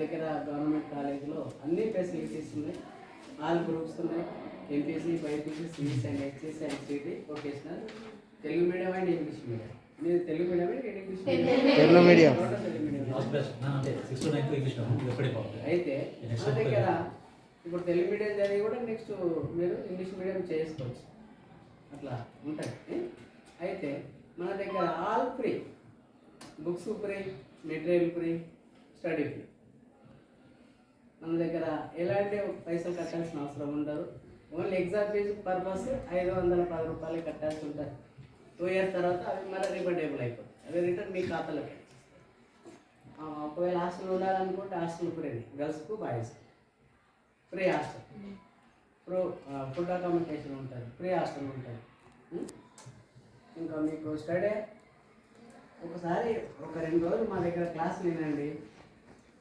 దగ్గర గవర్నమెంట్ కాలేజీలో అన్ని ఫెసిలిటీస్ ఉన్నాయి. ఆల్ గ్రూప్స్ ఉన్నాయి. MPC BiPC CS and HS and city vocational Telugu medium and English medium మీరు Telugu medium and English Telugu medium. అయితే మన దగ్గర ఇప్పుడు తెలుగు మీడియం చదివి కూడా నెక్స్ట్ మీరు ఇంగ్లీష్ మీడియం చేసుకోవచ్చు. అట్లా ఉంటుంది? అయితే మన దగ్గర all free books free material free study free మన దగ్గర ఎలాంటి పైసలు కట్టాల్సిన అవసరం ఉండదు. ఓన్లీ ఎగ్జామ్ ఫీజు పర్పస్ ఐదు వందల పది రూపాయలు కట్టాల్సి ఉంటుంది. టూ ఇయర్స్ తర్వాత అవి మళ్ళీ రిఫండేబుల్ అయిపోతుంది అవి రిటర్న్ మీ ఖాతాలోకి ఒకవేళ హాస్టల్ ఉండాలనుకుంటే హాస్టల్ ఫ్రీ గర్ల్స్కు boys free hostel. Pro food accommodation ఉంటుంది. ఫ్రీ హాస్టల్ ఉంటుంది. ఇంకా మీకు స్టడీ ఒకసారి ఒక రెండు రోజులు మా దగ్గర క్లాస్ వినండి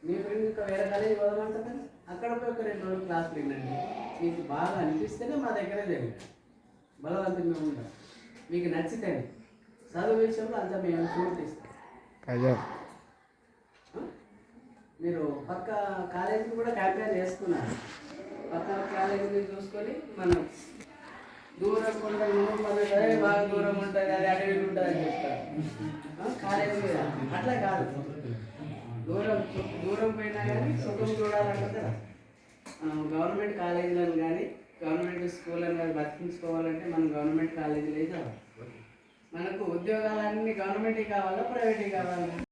మీ ఫ్రెండ్ ఇంకా వేరే కాలేజీ కదా అక్కడ పోయి ఒక రెండు రోజులు క్లాస్ వినండి మీకు బాగా అనిపిస్తేనే మా దగ్గరే జరిగింది బలవంతంగా ఉంటాం మీకు నచ్చితే చదువు విషయంలో అంతా మేము అయ్యో మీరు పక్క కాలేజీకి కూడా కంపేర్ చేసుకున్నారు. పక్క కాలేజీని చూసుకొని మనం దూరం ఉంటుంది మన బాగా దూరం ఉంటుంది అది అడవి ఉంటుంది అని చెప్తారు కాలేజ్ కాలేజీ మీద అట్లా కాదు దూరం దూరం పోయినా కానీ సుఖం చూడాలంటే గవర్నమెంట్ కాలేజీలను కానీ గవర్నమెంట్ స్కూళ్ళని కానీ బతికించుకోవాలంటే మనం గవర్నమెంట్ కాలేజీలో చదవాలి మనకు ఉద్యోగాలన్నీ గవర్నమెంట్ కావాలా ప్రైవేట్ కావాలా?